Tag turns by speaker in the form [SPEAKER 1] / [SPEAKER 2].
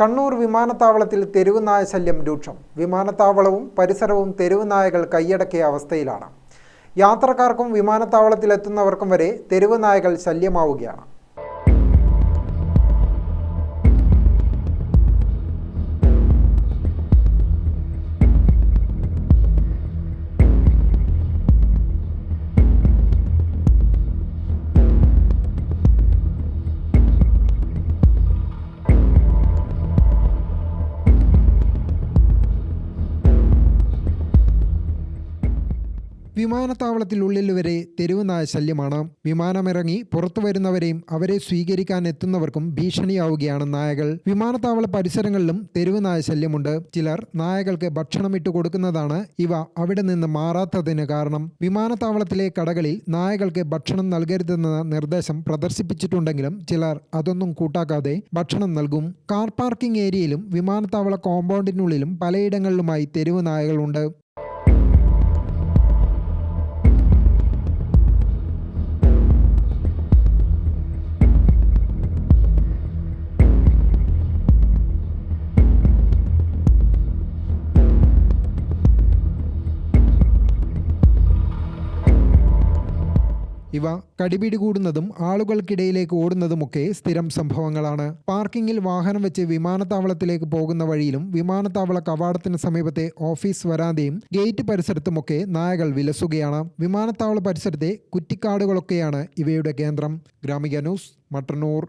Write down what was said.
[SPEAKER 1] കണ്ണൂർ വിമാനത്താവളത്തിൽ തെരുവ് നായ ശല്യം രൂക്ഷം. വിമാനത്താവളവും പരിസരവും തെരുവ് നായകൾ കൈയടക്കിയ അവസ്ഥയിലാണ്. യാത്രക്കാർക്കും വിമാനത്താവളത്തിലെത്തുന്നവർക്കും വരെ തെരുവ് നായകൾ ശല്യമാവുകയാണ്. വിമാനത്താവളത്തിനുള്ളിൽ വരെ തെരുവ് നായ ശല്യമാണ്. വിമാനമിറങ്ങി പുറത്തു വരുന്നവരെയും അവരെ സ്വീകരിക്കാൻ എത്തുന്നവർക്കും ഭീഷണിയാവുകയാണ് നായകൾ. വിമാനത്താവള പരിസരങ്ങളിലും തെരുവ് നായ ശല്യമുണ്ട്. ചിലർ നായകൾക്ക് ഭക്ഷണം ഇട്ടു കൊടുക്കുന്നതാണ് ഇവ അവിടെ നിന്ന് മാറാത്തതിന് കാരണം. വിമാനത്താവളത്തിലെ കടകളിൽ നായകൾക്ക് ഭക്ഷണം നൽകരുതെന്ന നിർദ്ദേശം പ്രദർശിപ്പിച്ചിട്ടുണ്ടെങ്കിലും ചിലർ അതൊന്നും കൂട്ടാക്കാതെ ഭക്ഷണം നൽകും. കാർ പാർക്കിംഗ് ഏരിയയിലും വിമാനത്താവള കോമ്പൗണ്ടിനുള്ളിലും പലയിടങ്ങളിലുമായി തെരുവ് നായകളുണ്ട് ഇവ കടിപിടി കൂടുന്നതും ആളുകൾക്കിടയിലേക്ക് ഓടുന്നതുമൊക്കെ സ്ഥിരം സംഭവങ്ങളാണ്. പാർക്കിംഗിൽ വാഹനം വെച്ച് വിമാനത്താവളത്തിലേക്ക് പോകുന്ന വഴിയിലും വിമാനത്താവള കവാടത്തിന് സമീപത്തെ ഓഫീസ് വരാന്തയും ഗേറ്റ് പരിസരത്തുമൊക്കെ നായകൾ വിലസുകയാണ്. വിമാനത്താവള പരിസരത്തെ കുറ്റിക്കാടുകളൊക്കെയാണ് ഇവയുടെ കേന്ദ്രം. ഗ്രാമിക ന്യൂസ് മട്ടന്നൂർ.